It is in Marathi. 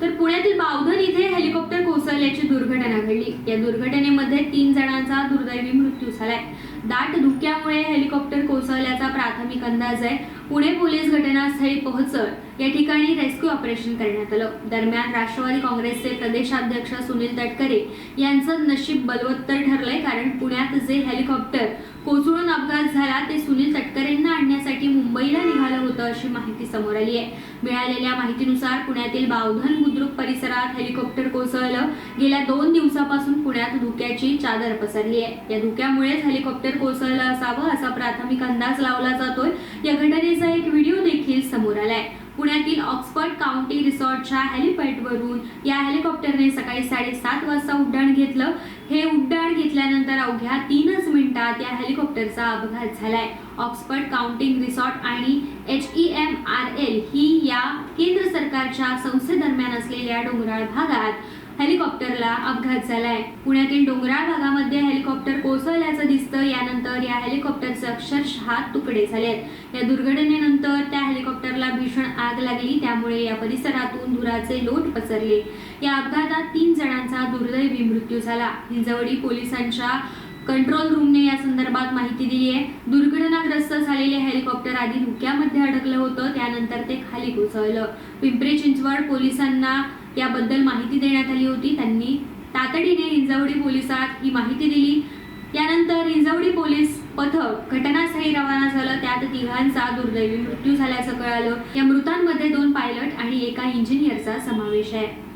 तर पुण्यातील बावधन इथे हेलिकॉप्टर कोसळल्याची दुर्घटना घडली. या दुर्घटनेमध्ये तीन जणांचा दुर्दैवी मृत्यू झालाय. दाट धुक्यामुळे हेलिकॉप्टर कोसळल्याचा प्राथमिक अंदाज आहे. पुणे पोलीस घटनास्थळी पोहोचत या ठिकाणी रेस्क्यू ऑपरेशन करण्यात आलं. दरम्यान राष्ट्रवादी काँग्रेसचे प्रदेशाध्यक्ष सुनील तटकरे यांचं नशीब बलवत्तर ठरलंय कारण पुण्यात जे हेलिकॉप्टर कोसळून अपघात झाला ते सुनील तटकरेंना आणण्यासाठी मुंबईला निघालं होतं अशी माहिती समोर आली आहे. मिळालेल्या माहितीनुसार पुण्यातील बावधन बुद्रुक परिसरात हेलिकॉप्टर कोसळलं. गेल्या दोन दिवसापासून पुण्यात धुक्याची चादर पसरली आहे. या धुक्यामुळेच हेलिकॉप्टर कोसळलं असावं असा प्राथमिक अंदाज लावला जातोय. या घटनेचा एक व्हिडिओ देखील समोर आलाय. पुण्यातील ऑक्सफर्ड काउंटी रिसॉर्टच्या हेलिपॅडवरून या हेलिकॉप्टरने सकाळी साडेसात वाजता उड्डाण घेतलं. हे उड्डाण घेतल्यानंतर या हेलिकॉप्टरचा अपघात झालाय. ऑक्सफर्ड काउंटिंग रिसॉर्ट आणि H E M R L ही या केंद्र सरकारच्या संस्थेदरम्यान असलेल्या डोंगराळ भागात हेलिकॉप्टरला अपघात झालाय. पुण्यातील डोंगराळ भागामध्ये हेलिकॉप्टर कोसळल्याचं दिसतं. यानंतर या हेलिकॉप्टरचे अक्षरशः तुकडे झालेत. या दुर्घटनेनंतर त्या हेलिकॉप्टरला भीषण आग लागली. त्यामुळे या परिसरातून धुराचे लोट पसरले. या अपघातात तीन जणांचा दुर्दैवी मृत्यू झाला. हिंजवडी पोलिसांच्या कंट्रोल रूमने या संदर्भात माहिती दिली आहे. दुर्घटनाग्रस्त झालेले हेलिकॉप्टर आधी धुक्यामध्ये अडकलं होतं त्यानंतर ते खाली कोसळलं. पिंपरी चिंचवड पोलिसांना याबद्दल माहिती देण्यात आली होती. त्यांनी तातडीने हिंजवडी पोलिसात ही माहिती दिली. त्यानंतर हिंजवडी पोलीस पथक घटनास्थळी रवाना झालं. त्यात तिघांचा दुर्दैवी मृत्यू झाल्याचं कळालं. या मृतांमध्ये दोन पायलट आणि एका इंजिनियरचा समावेश आहे.